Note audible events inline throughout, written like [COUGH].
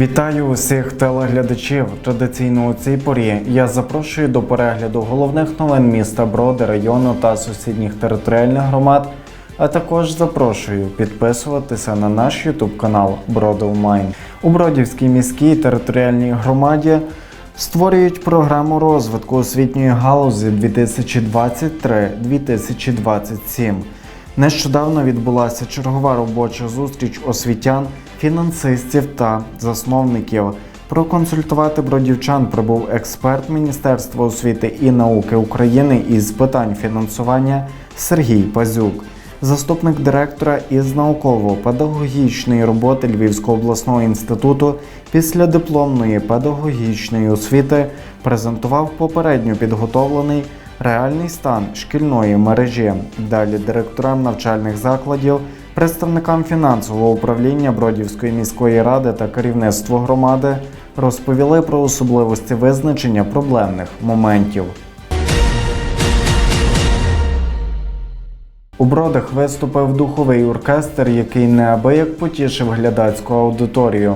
Вітаю усіх телеглядачів. Традиційно у цій порі я запрошую до перегляду головних новин міста Броди, району та сусідніх територіальних громад. А також запрошую підписуватися на наш ютуб канал Бродовмайн. У Бродівській міській територіальній громаді створюють програму розвитку освітньої галузі 2023-2027. Нещодавно відбулася чергова робоча зустріч освітян, фінансистів та засновників. Проконсультувати бродівчан прибув експерт Міністерства освіти і науки України із питань фінансування Сергій Пазюк, заступник директора із науково-педагогічної роботи Львівського обласного інституту після дипломної педагогічної освіти презентував попередньо підготовлений реальний стан шкільної мережі. Далі директорам навчальних закладів, представникам фінансового управління Бродівської міської ради та керівництву громади розповіли про особливості визначення проблемних моментів. У бродах виступив духовий оркестр, який неабияк потішив глядацьку аудиторію.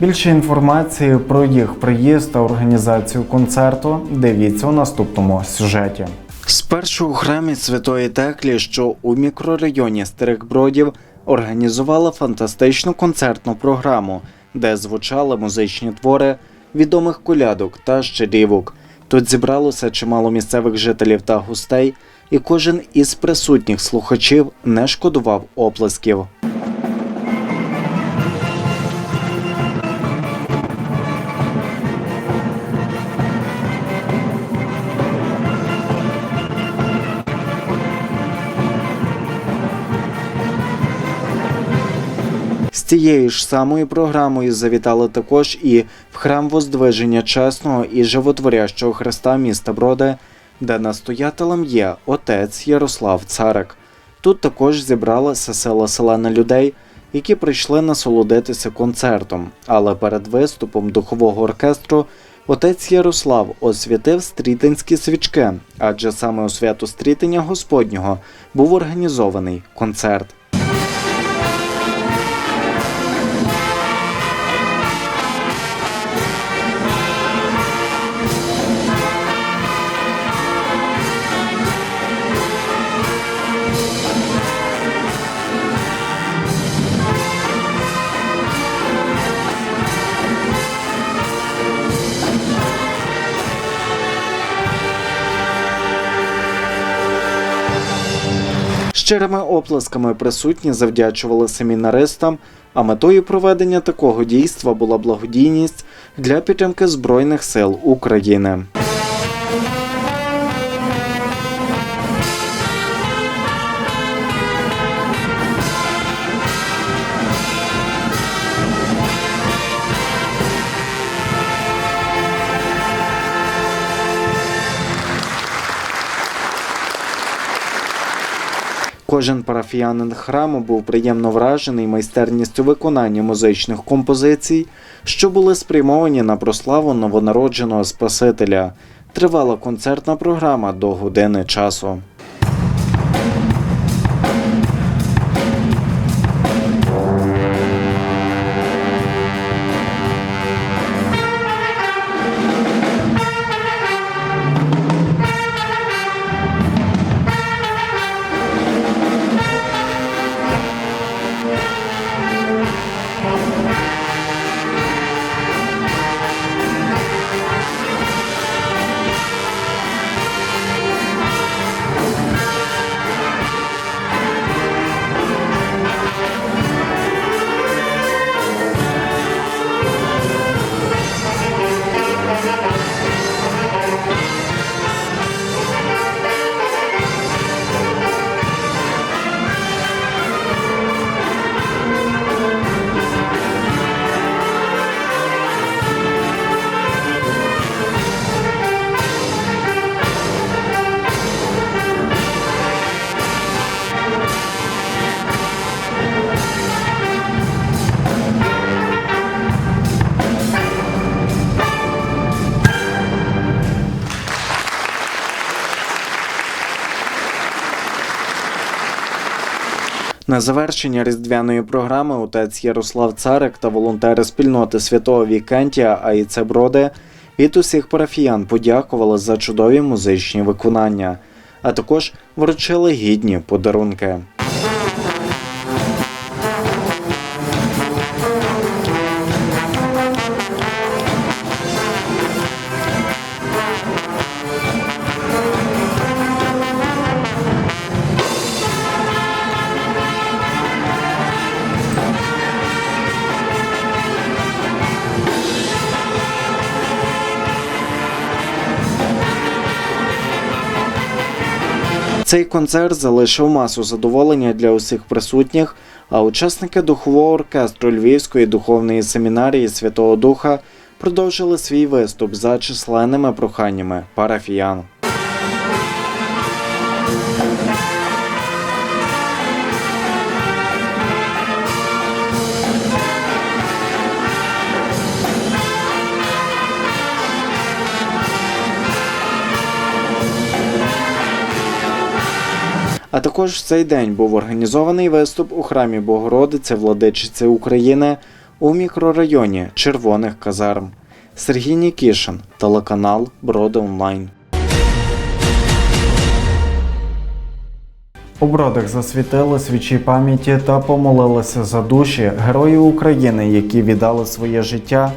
Більше інформації про їх приїзд та організацію концерту дивіться у наступному сюжеті. Спершу у храмі Святої Теклі, що у мікрорайоні Старих Бродів, організувала фантастичну концертну програму, де звучали музичні твори відомих колядок та щирівок. Тут зібралося чимало місцевих жителів та гостей, і кожен із присутніх слухачів не шкодував оплесків. Цією ж самою програмою завітали також і в храм Воздвиження Чесного і Животворящого Христа міста Броди, де настоятелем є отець Ярослав Царик. Тут також зібралася села селена людей, які прийшли насолодитися концертом. Але перед виступом духового оркестру отець Ярослав освятив стрітинські свічки, адже саме у свято стрітення Господнього був організований концерт. Щирими оплесками присутні завдячували семінаристам, а метою проведення такого дійства була благодійність для підтримки Збройних сил України. Кожен парафіянин храму був приємно вражений майстерністю виконання музичних композицій, що були спрямовані на прославу новонародженого Спасителя. Тривала концертна програма до години часу. На завершення різдвяної програми отець Ярослав Царик та волонтери спільноти святого Вікентія АІЦ Броди від усіх парафіян подякували за чудові музичні виконання, а також вручили гідні подарунки. Цей концерт залишив масу задоволення для усіх присутніх, а учасники духового оркестру Львівської духовної семінарії Святого Духа продовжили свій виступ за численними проханнями парафіян. А також в цей день був організований виступ у храмі Богородиці Владичиці України у мікрорайоні Червоних Казарм. Сергій Нікішин, телеканал Броди Онлайн. У бродах засвітили свічі пам'яті та помолилися за душі героїв України, які віддали своє життя,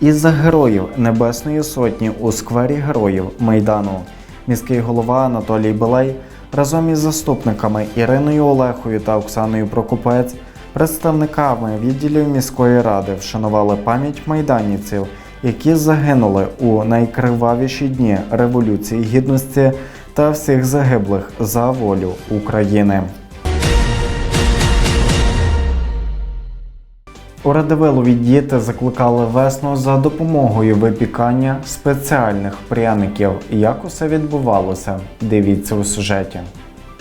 і за героїв Небесної Сотні у сквері героїв Майдану. Міський голова Анатолій Белей разом із заступниками Іриною Олехою та Оксаною Прокопець, представниками відділів міської ради вшанували пам'ять майданівців, які загинули у найкривавіші дні Революції Гідності та всіх загиблих за волю України. У Радивилові діти закликали весну за допомогою випікання спеціальних пряників. Як усе відбувалося? Дивіться у сюжеті.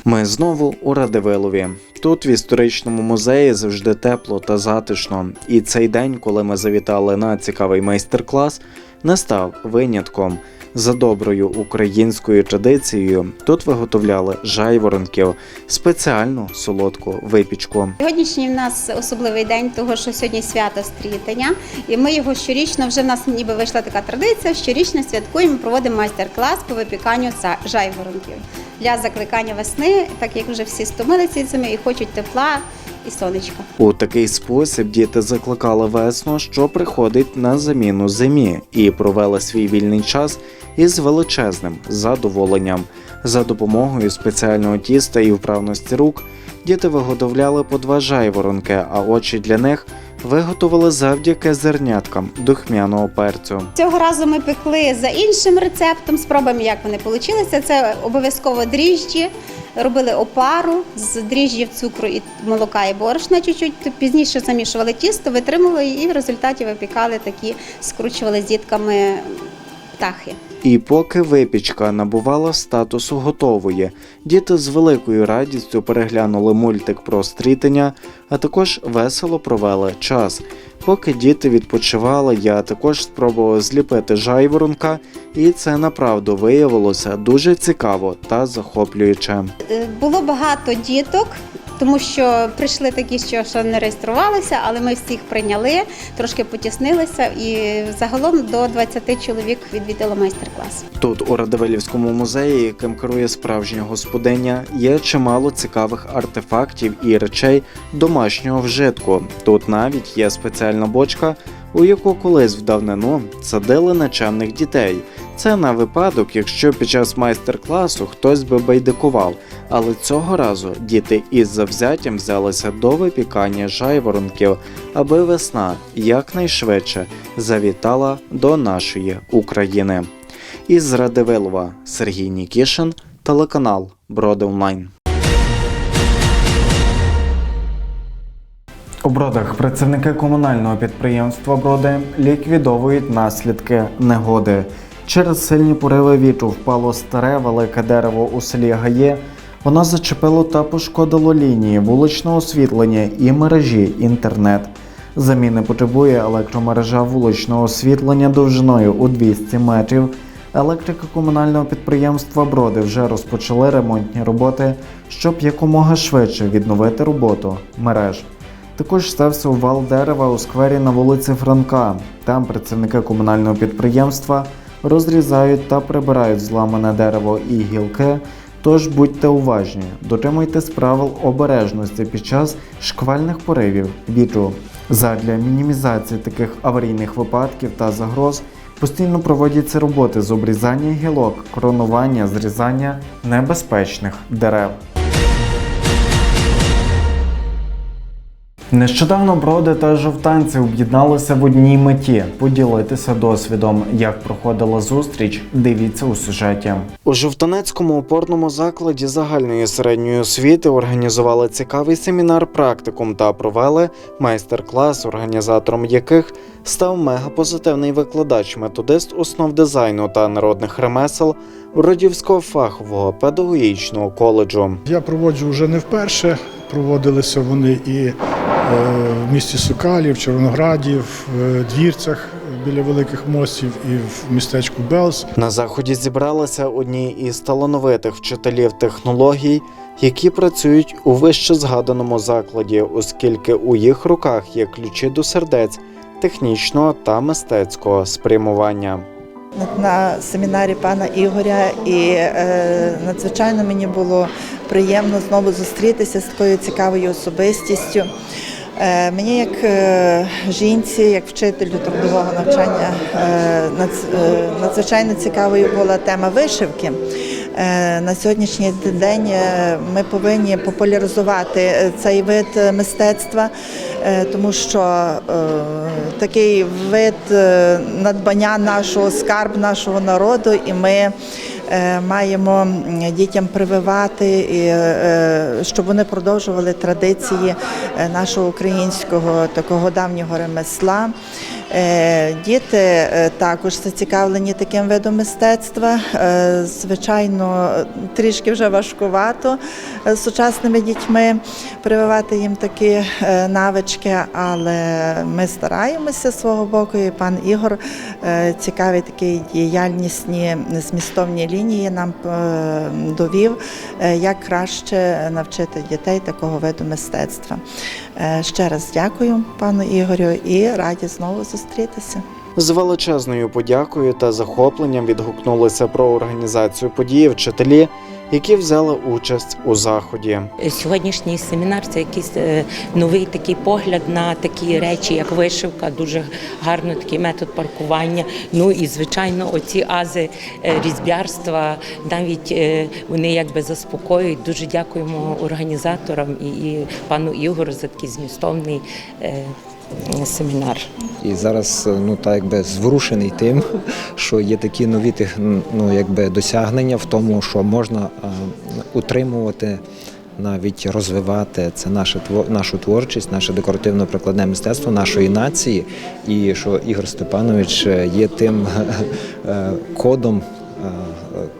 Ми знову у Радивилові. Тут в історичному музеї завжди тепло та затишно. І цей день, коли ми завітали на цікавий майстер-клас, не став винятком. За доброю українською традицією тут виготовляли жайворонків, спеціальну солодку випічку. Сьогоднішній в нас особливий день, того що сьогодні свято стрітення, і ми його щорічно вже в нас ніби вийшла така традиція. Щорічно святкуємо, проводимо майстер-клас по випіканню жайворонків для закликання весни, так як вже всі стомилися зими і хочуть тепла і сонечка. У такий спосіб діти закликали весну, що приходить на заміну зимі, і провели свій вільний час із величезним задоволенням. За допомогою спеціального тіста і вправності рук діти виготовляли по два жайворонки, а очі для них виготовили завдяки зерняткам духмяного перцю. Цього разу ми пекли за іншим рецептом. Спробуємо, як вони вийшли. Це обов'язково дріжджі. Робили опару з дріжджів, цукру і молока і борошна. Чуть-чуть пізніше замішували тісто, витримували і в результаті випікали такі, скручували з дітками птахи. І поки випічка набувала статусу готової, діти з великою радістю переглянули мультик про стрітення, а також весело провели час. Поки діти відпочивали, я також спробував зліпити жайворонка, і це направду виявилося дуже цікаво та захоплююче. Е, Було багато діток, тому що прийшли такі, що, що не реєструвалися, але ми всіх прийняли, трошки потіснилися, і загалом до 20 чоловік відвідало майстер-клас. Тут у Радивилівському музеї, яким керує справжня господиня, є чимало цікавих артефактів і речей домашнього вжитку. Тут навіть є спеціальна бочка, у яку колись в давнину садили нечемних дітей. Це на випадок, якщо під час майстер-класу хтось би байдикував. Але цього разу діти із завзяттям взялися до випікання жайворонків, аби весна якнайшвидше завітала до нашої України. Із Радивилова Сергій Нікішин, телеканал Броди Онлайн. У бродах працівники комунального підприємства Броди ліквідовують наслідки негоди. Через сильні пориви вітру впало старе велике дерево у селі Гає. Воно зачепило та пошкодило лінії вуличного освітлення і мережі інтернет. Заміни потребує електромережа вуличного освітлення довжиною у 200 метрів, Електрики комунального підприємства Броди вже розпочали ремонтні роботи, щоб якомога швидше відновити роботу мереж. Також стався увал дерева у сквері на вулиці Франка. Там працівники комунального підприємства розрізають та прибирають зламане дерево і гілки. Тож будьте уважні, дотримуйтесь правил обережності під час шквальних поривів вітру. Задля мінімізації таких аварійних випадків та загроз постійно проводяться роботи з обрізання гілок, коронування, зрізання небезпечних дерев. Нещодавно броди та жовтанці об'єдналися в одній меті поділитися досвідом. Як проходила зустріч, дивіться у сюжеті. У жовтанецькому опорному закладі загальної середньої освіти організували цікавий семінар практикум та провели майстер-клас, організатором яких став мегапозитивний викладач, методист основ дизайну та народних ремесел Бродівського фахового педагогічного коледжу. Я проводжу вже не вперше. Проводилися вони і е, в місті Сокалі, в Червонограді, в е, Двірцях біля великих мостів і в містечку Белс. На заході зібралися одні із талановитих вчителів технологій, які працюють у вище згаданому закладі, оскільки у їх руках є ключі до сердець технічного та мистецького спрямування. На семінарі пана Ігоря, і е, надзвичайно мені було приємно знову зустрітися з такою цікавою особистістю. Е, мені, як е, жінці, як вчителю трудового навчання, надзвичайно цікавою була тема вишивки. Е, На сьогоднішній день е, ми повинні популяризувати е, цей вид мистецтва, тому що такий вид надбання нашого скарб нашого народу, і ми маємо дітям прививати, е, щоб вони продовжували традиції е, нашого українського такого давнього ремесла. Е, Діти е, також зацікавлені таким видом мистецтва. Е, Звичайно, трішки вже важкувато е, з сучасними дітьми прививати їм такі е, навички, але ми стараємося з свого боку. І пан Ігор е, цікаві такі діяльнісні змістовні лінії нам е, довів, е, як краще навчити дітей такого виду мистецтва. Е, Ще раз дякую пану Ігорю і раді знову зустрітися. З величезною подякою та захопленням відгукнулися про організацію події вчителі, які взяли участь у заході. Сьогоднішній семінар це якийсь е, новий такий погляд на такі речі, як вишивка, дуже гарно такий метод паркування. Ну і звичайно, оці ази е, різьбярства, навіть е, вони якби заспокоюють. Дуже дякуємо організаторам і, і пану Ігору за такий змістовний семінар. І зараз е, ну так якби зворушений тим, [LAUGHS] що є такі нові ну, якби досягнення в тому, що можна е, утримувати. Навіть розвивати це наше нашу творчість, наше декоративно-прикладне мистецтво нашої нації, і що Ігор Степанович е, є тим [LAUGHS] кодом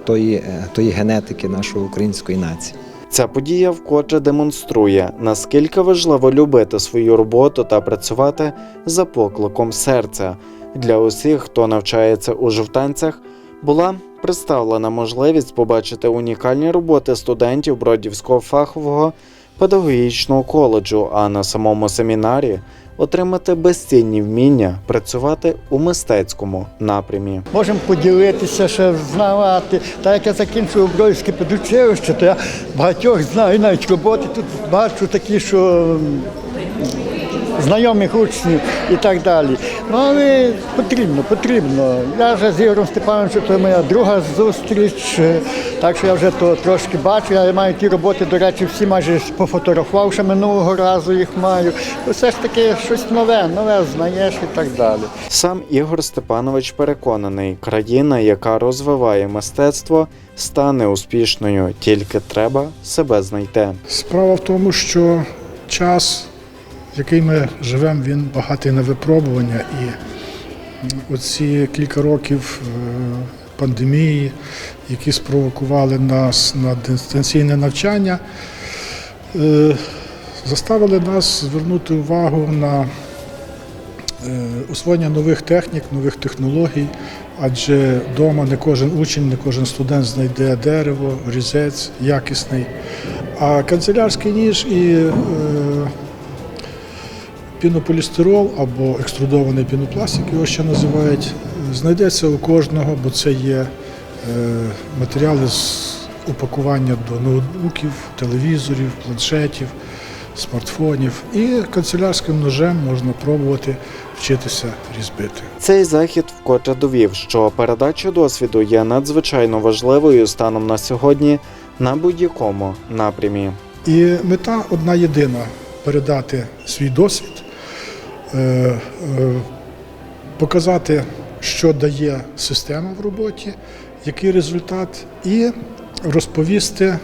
тої, тої генетики нашої української нації. Ця подія вкотре демонструє, наскільки важливо любити свою роботу та працювати за покликом серця. Для усіх, хто навчається у жовтанцях, була представлена можливість побачити унікальні роботи студентів Бродівського фахового педагогічного коледжу, а на самому семінарі отримати безцінні вміння працювати у мистецькому напрямі. Можемо поділитися, ще знавати. Так як я закінчив Обройське педучилище, то я багатьох знаю, навіть роботи тут бачу такі, що знайомих учнів і так далі. Ну але потрібно, потрібно. Я вже з Ігорем Степановичем, це моя друга зустріч, е, так що я вже то трошки бачу. Я маю ті роботи, до речі, всі майже пофотографував, ще минулого разу їх маю. Все ж таки щось нове, нове знаєш і так далі. Сам Ігор Степанович переконаний, країна, яка розвиває мистецтво, стане успішною, тільки треба себе знайти. Справа в тому, що час, який ми живемо, він багатий на випробування. І оці кілька років е, пандемії, які спровокували нас на дистанційне навчання, е, заставили нас звернути увагу на е, освоєння нових технік, нових технологій адже вдома не кожен учень, не кожен студент знайде дерево, різець якісний. А канцелярський ніж і е, пінополістирол або екструдований пінопластик, його ще називають, знайдеться у кожного, бо це є е, матеріали з упакування до ноутбуків, телевізорів, планшетів, смартфонів. І канцелярським ножем можна пробувати вчитися різбити. Цей захід вкотре довів, що передача досвіду є надзвичайно важливою станом на сьогодні на будь-якому напрямі. І мета одна єдина передати свій досвід, показати, що дає система в роботі, який результат, і розповісти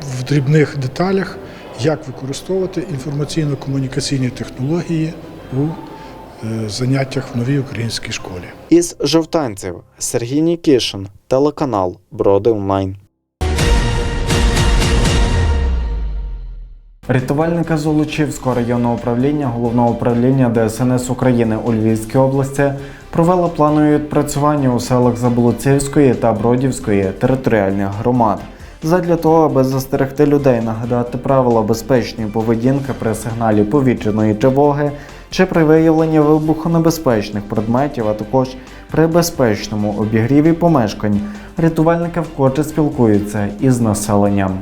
в дрібних деталях, як використовувати інформаційно-комунікаційні технології у е, заняттях в новій українській школі. Із жовтанців Сергій Нікішин, телеканал Броди Онлайн. Рятувальника Золочівського районного управління головного управління ДСНС України у Львівській області провели планові відпрацювання у селах Заблуцівської та Бродівської територіальних громад. Задля того, аби застерегти людей, нагадати правила безпечної поведінки при сигналі повітряної тривоги чи при виявленні вибухонебезпечних предметів, а також при безпечному обігріві помешкань, рятувальники вкотре спілкуються із населенням.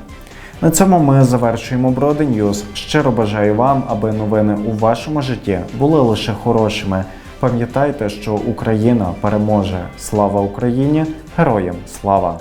На цьому ми завершуємо Броди Ньюз. Щиро бажаю вам, аби новини у вашому житті були лише хорошими. Пам'ятайте, що Україна переможе. Слава Україні! Героям слава!